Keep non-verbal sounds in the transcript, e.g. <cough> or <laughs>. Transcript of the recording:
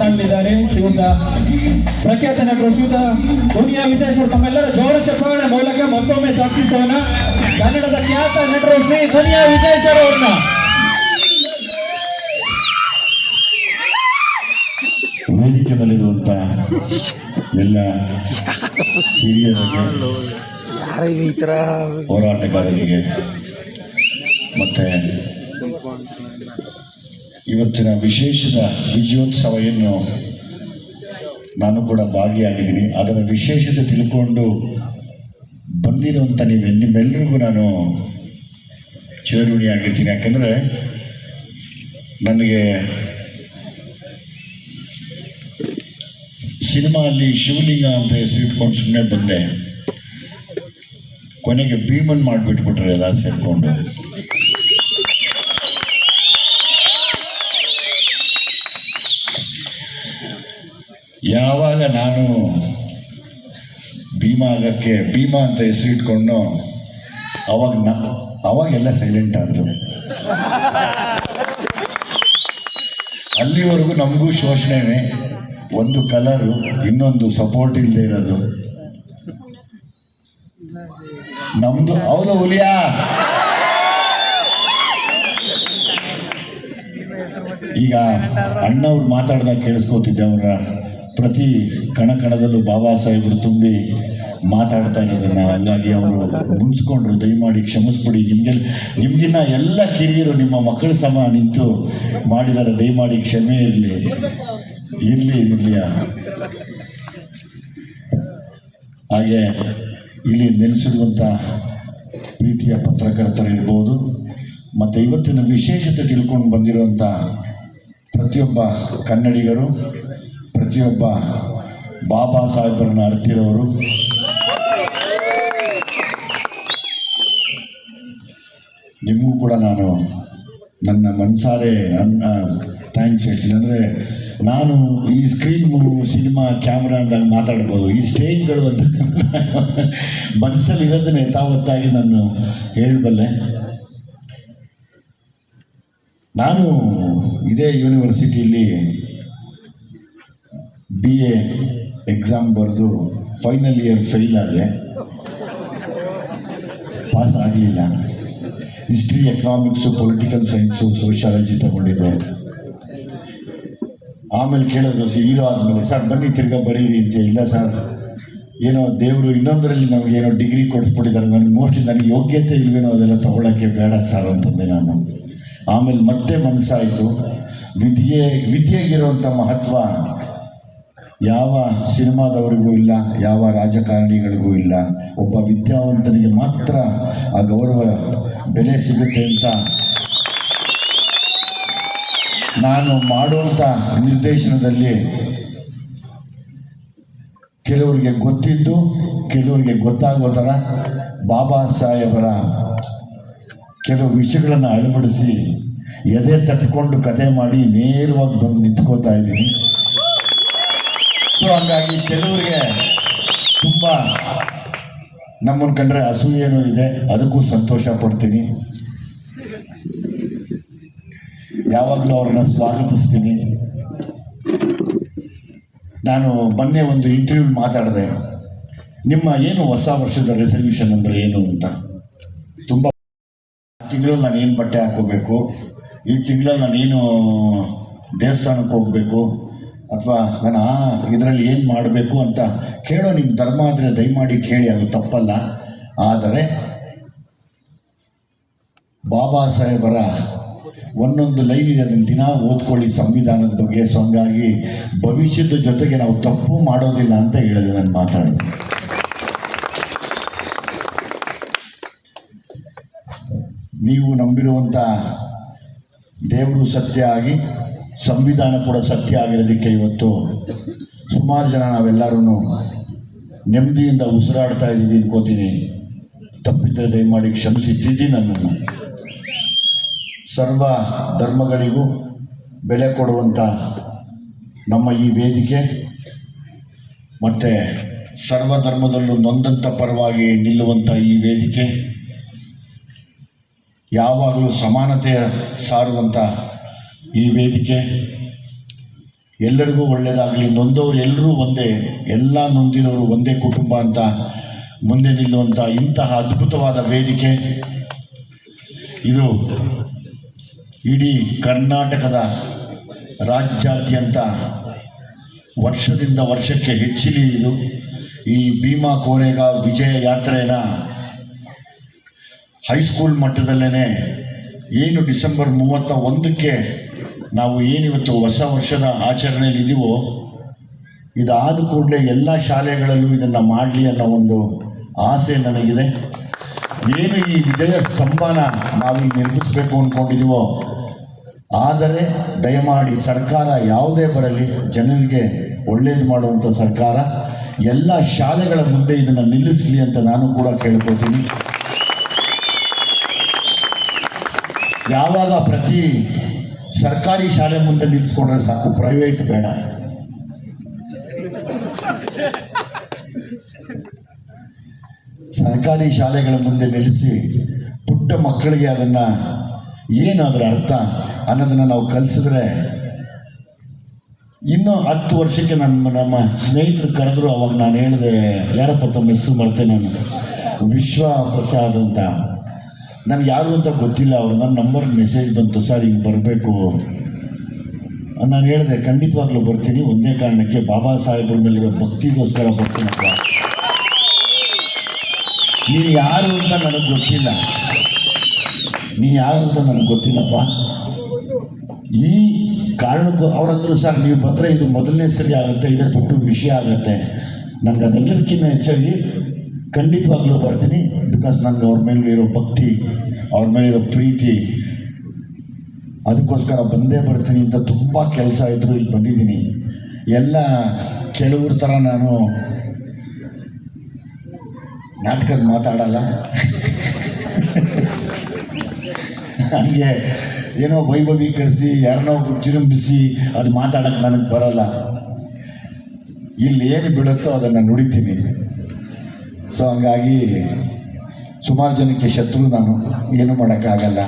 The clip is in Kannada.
ಮಾತನಾಡಲಿದ್ದಾರೆ ಶ್ರೀಯುತ ಪ್ರಖ್ಯಾತ ನಟರು ಶ್ರೀಯುತ ದುನಿಯಾ ವಿಜಯೇಶ್ವರ್ ತಮ್ಮೆಲ್ಲರ ಜೋರ ಚಪ್ಪಾಳೆ ಮೂಲಕ ಮತ್ತೊಮ್ಮೆ ಸ್ವಾಗತಿಸೋಣ ಕನ್ನಡದ ಖ್ಯಾತ ನಟರು ಶ್ರೀ ದುನಿಯಾ ವಿಜಯೇಶ್ವರ್ ಅವ್ರನ್ನ. ವೇದಿಕೆ ಮೇಲಿರುವಂತ ಎಲ್ಲ ಥರ ಹೋರಾಟಗಾರರಿಗೆ ಮತ್ತೆ ಇವತ್ತಿನ ವಿಶೇಷದ ವಿಜಯೋತ್ಸವ ಏನು ನಾನು ಕೂಡ ಭಾಗಿಯಾಗಿದ್ದೀನಿ. ಅದರ ವಿಶೇಷತೆ ತಿಳ್ಕೊಂಡು ಬಂದಿರುವಂಥ ನೀವು ನಿಮ್ಮೆಲ್ಲರಿಗೂ ನಾನು ಚಿರಋಣಿಯಾಗಿರ್ತೀನಿ. ಯಾಕಂದರೆ ನನಗೆ ಸಿನಿಮಾ ಅಲ್ಲಿ ಶಿವಲಿಂಗ ಅಂತ ಹೆಸರು ಇಟ್ಕೊಂಡು ಸುಮ್ಮನೆ ಬಂದೆ. ಕೊನೆಗೆ ಭೀಮನ್ ಮಾಡಿಬಿಟ್ಬಿಟ್ರೆ ಎಲ್ಲ ಸೇರ್ಕೊಂಡು. ಯಾವಾಗ ನಾನು ಭೀಮಾ ಆಗಕ್ಕೆ ಭೀಮಾ ಅಂತ ಹೆಸರಿಟ್ಕೊಂಡು ಅವಾಗ ನ, ಅವಾಗೆಲ್ಲ ಸೈಲೆಂಟ್ ಆದರು. ಅಲ್ಲಿವರೆಗೂ ನಮಗೂ ಶೋಷಣೆನೆ. ಒಂದು ಕಲರು ಇನ್ನೊಂದು ಸಪೋರ್ಟ್ ಇಲ್ಲದೆ ಇರೋದು. ನಮ್ದು, ಹೌದು ಹುಲಿಯಾ? ಈಗ ಅಣ್ಣವ್ರು ಮಾತಾಡ್ದಾಗ ಕೇಳಿಸ್ಕೊತಿದ್ದೆ ಅವರ. ಪ್ರತಿ ಕಣ ಕಣದಲ್ಲೂ ಬಾಬಾ ಸಾಹೇಬರು ತುಂಬಿ ಮಾತಾಡ್ತಾ ಇರೋದನ್ನ ಹಂಗಾಗಿ ಅವರು ಮುನ್ಸ್ಕೊಂಡ್ರು ದಯಮಾಡಿ ಕ್ಷಮಿಸ್ಬಿಡಿ. ನಿಮ್ಗೆ ನಿಮ್ಗಿನ್ನ ಎಲ್ಲ ಕಿರಿಯರು ನಿಮ್ಮ ಮಕ್ಕಳ ಸಮ ನಿಂತು ಮಾಡಿದ್ದಾರೆ. ದಯಮಾಡಿ ಕ್ಷಮೆ ಇರಲಿ. ಇರಲಿ ಇರಲಿ. ಹಾಗೆ ಇಲ್ಲಿ ನೆಲೆಸಿರುವಂಥ ಪ್ರೀತಿಯ ಪತ್ರಕರ್ತರಿರ್ಬೋದು ಮತ್ತು ಇವತ್ತಿನ ವಿಶೇಷತೆ ತಿಳ್ಕೊಂಡು ಬಂದಿರುವಂಥ ಪ್ರತಿಯೊಬ್ಬ ಕನ್ನಡಿಗರು ಪ್ರತಿಯೊಬ್ಬ ಬಾಬಾ ಸಾಹೇಬರನ್ನು ಅರ್ತಿರೋರು. ನಿಮಗೂ ಕೂಡ ನಾನು ನನ್ನ ಮನಸಾರೆ ಥ್ಯಾಂಕ್ಸ್ ಹೇಳ್ತೀನಿ. ಅಂದರೆ ನಾನು ಈ ಸ್ಕ್ರೀನ್ ಸಿನಿಮಾ ಕ್ಯಾಮ್ರಾ ಅಂದಾಗ ಮಾತಾಡ್ಬೋದು. ಈ ಸ್ಟೇಜ್ಗಳು ಅಂತ <laughs> ಮನಸ್ಸಲ್ಲಿ ಇರೋದನ್ನ ಯಥಾವತ್ತಾಗಿ ನಾನು ಹೇಳಬಲ್ಲೆ. ನಾನು ಇದೇ ಯೂನಿವರ್ಸಿಟಿಯಲ್ಲಿ ಬಿ ಎ ಎಕ್ಸಾಮ್ ಬರೆದು ಫೈನಲ್ ಇಯರ್ ಫೇಲ್ ಆದರೆ ಪಾಸ್ ಆಗಲಿಲ್ಲ. History economics political science sociology ತಗೊಂಡಿದ್ದೆ. ಆಮೇಲೆ ಕೇಳಿದ್ರು, ಸರ್, ಹೀರೋ ಆದಮೇಲೆ, ಸರ್, ಬನ್ನಿ, ತಿರ್ಗಾ ಬರೀರಿ ಅಂತ ಇಲ್ಲ ಸರ್, ಏನೋ ದೇವರು ಇನ್ನೊಂದರಲ್ಲಿ ನಮಗೆ ಏನೋ ಡಿಗ್ರಿ ಕೊಡಿಸ್ಬಿಟ್ಟಿದ್ದಾರೆ ನನಗೆ ಮೋಸ್ಟ್ಲಿ ನನಗೆ ಯೋಗ್ಯತೆ ಇಲ್ವೇನೋ ಅದೆಲ್ಲ ತಗೊಳ್ಳೋಕ್ಕೆ ಬೇಡ ಸರ್, ಅಂತಂದೆ ನಾನು. ಆಮೇಲೆ ಮತ್ತೆ ಮನಸ್ಸಾಯಿತು. ವಿದ್ಯೆ ವಿದ್ಯೆಗಿರುವಂಥ ಮಹತ್ವ ಯಾವ ಸಿನಿಮಾದವರಿಗೂ ಇಲ್ಲ, ಯಾವ ರಾಜಕಾರಣಿಗಳಿಗೂ ಇಲ್ಲ, ಒಬ್ಬ ವಿದ್ಯಾವಂತನಿಗೆ ಮಾತ್ರ ಆ ಗೌರವ ಬೆಲೆ ಸಿಗುತ್ತೆ ಅಂತ ನಾನು ಮಾಡುವಂಥ ನಿರ್ದೇಶನದಲ್ಲಿ ಕೆಲವರಿಗೆ ಗೊತ್ತಿದ್ದು, ಕೆಲವರಿಗೆ ಗೊತ್ತಾಗೋ ಥರ ಬಾಬಾ ಸಾಹೇಬರ ಕೆಲವು ವಿಷಯಗಳನ್ನು ಅಳವಡಿಸಿ ಎದೆ ತಟ್ಕೊಂಡು ಕತೆ ಮಾಡಿ ನೇರವಾಗಿ ಬಂದು ನಿಂತ್ಕೋತಾ ಇದ್ದೀನಿ. ಸೊ ಹಂಗಾಗಿ ಕೆಲವರಿಗೆ ತುಂಬ ನಮ್ಮನ್ನು ಕಂಡ್ರೆ ಅಸೂಯೇನೂ ಇದೆ. ಅದಕ್ಕೂ ಸಂತೋಷ ಪಡ್ತೀನಿ. ಯಾವಾಗಲೂ ಅವ್ರನ್ನ ಸ್ವಾಗತಿಸ್ತೀನಿ. ನಾನು ಮೊನ್ನೆ ಒಂದು ಇಂಟರ್ವ್ಯೂ ಮಾತಾಡಿದೆ. ನಿಮ್ಮ ಏನು ಹೊಸ ವರ್ಷದ ರೆಸಲ್ಯೂಷನ್ ಅಂದರೆ ಏನು ಅಂತ? ತುಂಬ ತಿಂಗಳಲ್ಲಿ ನಾನು ಏನು ಬಟ್ಟೆ ಹಾಕೋಬೇಕು? ಈ ತಿಂಗಳಲ್ಲಿ ಏನು ದೇವಸ್ಥಾನಕ್ಕೆ ಹೋಗಬೇಕು? ಅಥವಾ ನಾನು ಇದರಲ್ಲಿ ಏನು ಮಾಡಬೇಕು ಅಂತ ಕೇಳೋ ನಿಮ್ಮ ಧರ್ಮ ಆದರೆ ದಯಮಾಡಿ ಕೇಳಿ, ಅದು ತಪ್ಪಲ್ಲ. ಆದರೆ ಬಾಬಾ ಸಾಹೇಬರ ಒಂದೊಂದು ಲೈನ್ ಇದೆ, ಅದನ್ನು ದಿನ ಓದ್ಕೊಳ್ಳಿ, ಸಂವಿಧಾನದ ಬಗ್ಗೆ ಸೊ ಹಂಗಾಗಿ ಭವಿಷ್ಯದ ಜೊತೆಗೆ ನಾವು ತಪ್ಪು ಮಾಡೋದಿಲ್ಲ ಅಂತ ಹೇಳಿದೆ ನಾನು ಮಾತಾಡಿದೆ. ನೀವು ನಂಬಿರುವಂಥ ದೇವರು ಸತ್ಯ ಆಗಿ ಸಂವಿಧಾನ ಕೂಡ ಸತ್ಯ ಆಗಿರೋದಕ್ಕೆ ಇವತ್ತು ಸುಮಾರು ಜನ ನಾವೆಲ್ಲರೂ ನೆಮ್ಮದಿಯಿಂದ ಉಸಿರಾಡ್ತಾ ಇದ್ದೀವಿ ಅನ್ಕೋತೀನಿ. ತಪ್ಪಿದ್ದರೆ ದಯಮಾಡಿ ಕ್ಷಮಿಸಿದ್ದಿದ್ದಿ ನನ್ನನ್ನು. ಸರ್ವ ಧರ್ಮಗಳಿಗೂ ಬೆಲೆ ಕೊಡುವಂಥ ನಮ್ಮ ಈ ವೇದಿಕೆ ಮತ್ತು ಸರ್ವ ಧರ್ಮದಲ್ಲೂ ನೊಂದಂಥ ಪರವಾಗಿ ನಿಲ್ಲುವಂಥ ಈ ವೇದಿಕೆ ಯಾವಾಗಲೂ ಸಮಾನತೆಯ ಸಾರುವಂಥ ಈ ವೇದಿಕೆ ಎಲ್ಲರಿಗೂ ಒಳ್ಳೆಯದಾಗಲಿ ನೊಂದವರು ಎಲ್ಲರೂ ಒಂದೇ, ಎಲ್ಲ ನೊಂದಿರೋರು ಒಂದೇ ಕುಟುಂಬ ಅಂತ ಮುಂದೆ ನಿಲ್ಲುವಂಥ ಇಂತಹ ಅದ್ಭುತವಾದ ವೇದಿಕೆ. ಇದು ಇಡೀ ಕರ್ನಾಟಕದ ರಾಜ್ಯಾದ್ಯಂತ ವರ್ಷದಿಂದ ವರ್ಷಕ್ಕೆ ಹೆಚ್ಚಿಲಿ ಇದು. ಈ ಭೀಮಾ ಕೋರೆಗಾವ್ ವಿಜಯ ಯಾತ್ರೆನ ಹೈಸ್ಕೂಲ್ ಮಟ್ಟದಲ್ಲೇ ಏನು ಡಿಸೆಂಬರ್ ಮೂವತ್ತ ಒಂದಕ್ಕೆ ನಾವು ಏನಿವತ್ತು ಹೊಸ ವರ್ಷದ ಆಚರಣೆಯಲ್ಲಿ ಇದೀವೋ, ಇದಾದ ಕೂಡಲೇ ಎಲ್ಲ ಶಾಲೆಗಳಲ್ಲೂ ಇದನ್ನು ಮಾಡಲಿ ಅನ್ನೋ ಒಂದು ಆಸೆ ನನಗಿದೆ. ಏನು ಈ ವಿಜಯ ಸ್ತಂಭನ ನಾವಿಲ್ಲಿ ನಿರ್ಮಿಸಬೇಕು ಅಂದ್ಕೊಂಡಿದ್ದೀವೋ ಆದರೆ ದಯಮಾಡಿ ಸರ್ಕಾರ ಯಾವುದೇ ಬರಲಿ, ಜನರಿಗೆ ಒಳ್ಳೇದು ಮಾಡುವಂಥ ಸರ್ಕಾರ, ಎಲ್ಲ ಶಾಲೆಗಳ ಮುಂದೆ ಇದನ್ನು ನಿಲ್ಲಿಸಲಿ ಅಂತ ನಾನು ಕೂಡ ಕೇಳ್ಕೊತೀನಿ. ಯಾವಾಗ ಪ್ರತಿ ಸರ್ಕಾರಿ ಶಾಲೆ ಮುಂದೆ ನಿಲ್ಲಿಸ್ಕೊಂಡ್ರೆ ಸಾಕು? ಪ್ರೈವೇಟ್ ಬೇಡ. ಸರ್ಕಾರಿ ಶಾಲೆಗಳ ಮುಂದೆ ನಿಲ್ಲಿಸಿ ಪುಟ್ಟ ಮಕ್ಕಳಿಗೆ ಅದನ್ನು ಏನಾದರೂ ಅರ್ಥ ಅನ್ನೋದನ್ನು ನಾವು ಕಲಿಸಿದ್ರೆ ಇನ್ನೂ ಹತ್ತು ವರ್ಷಕ್ಕೆ ನಮ್ಮ ನಮ್ಮ ಸ್ನೇಹಿತರು ಕರೆದ್ರು, ಅವಾಗ ನಾನು ಹೇಳಿದೆ, ಯಾರಪ್ಪ, ತಮ್ಮ ಹೆಸರು ಮಾಡ್ತೇನೆ ನಾನು. ವಿಶ್ವ ಪ್ರಸಾದ್ ಅಂತ. ನನಗೆ ಯಾರು ಅಂತ ಗೊತ್ತಿಲ್ಲ, ಅವ್ರು ನನ್ನ ನಂಬರ್ ಮೆಸೇಜ್ ಬಂತು, ಸರ್, ಈಗ ಬರಬೇಕು. ನಾನು ಹೇಳಿದೆ, ಖಂಡಿತವಾಗ್ಲೂ ಬರ್ತೀನಿ, ಒಂದೇ ಕಾರಣಕ್ಕೆ ಬಾಬಾ ಸಾಹೇಬ್ರ ಮೇಲಿರೋ ಭಕ್ತಿಗೋಸ್ಕರ ಬರ್ತೀನಪ್ಪ ನೀನು ಯಾರು ಅಂತ ನನಗೆ ಗೊತ್ತಿಲ್ಲ. ನೀನು ಯಾರು ಅಂತ ನನಗೆ ಗೊತ್ತಿಲ್ಲಪ್ಪ. ಈ ಕಾರಣಕ್ಕೂ ಅವರಂದ್ರು, ಸರ್, ನೀವು ಬಂದರೆ ಇದು ಮೊದಲನೇ ಸರಿ ಆಗುತ್ತೆ ಇದೇ ದೊಡ್ಡ ವಿಷಯ ಆಗುತ್ತೆ. ನನಗೆ ಅದೆಲ್ಲದಕ್ಕಿಂತ ಹೆಚ್ಚಾಗಿ ಖಂಡಿತವಾಗ್ಲೂ ಬರ್ತೀನಿ ಬಿಕಾಸ್ ನನಗೆ ಅವ್ರ ಮೇಲೆ ಇರೋ ಭಕ್ತಿ, ಅವ್ರ ಮೇಲಿರೋ ಪ್ರೀತಿ, ಅದಕ್ಕೋಸ್ಕರ ಬಂದೇ ಬರ್ತೀನಿ ಅಂತ ತುಂಬ ಕೆಲಸ ಇದ್ರು ಇಲ್ಲಿ ಬಂದಿದ್ದೀನಿ. ಎಲ್ಲ ಕೆಲವ್ರ ಥರ ನಾನು ನಾಟಕದ ಮಾತಾಡಲ್ಲ. ಹಂಗೆ ಏನೋ ವೈಭವೀಕರಿಸಿ, ಯಾರನ್ನೋ ವಿಜೃಂಭಿಸಿ ಅದು ಮಾತಾಡೋಕ್ಕೆ ನನಗೆ ಬರಲ್ಲ. ಇಲ್ಲಿ ಏನು ಬೀಳುತ್ತೋ ಅದನ್ನು ನುಡಿತೀನಿ. ಸೊ ಹಂಗಾಗಿ ಸುಮಾರು ಜನಕ್ಕೆ ಶತ್ರು ನಾನು ಏನು ಮಾಡೋಕ್ಕಾಗಲ್ಲ.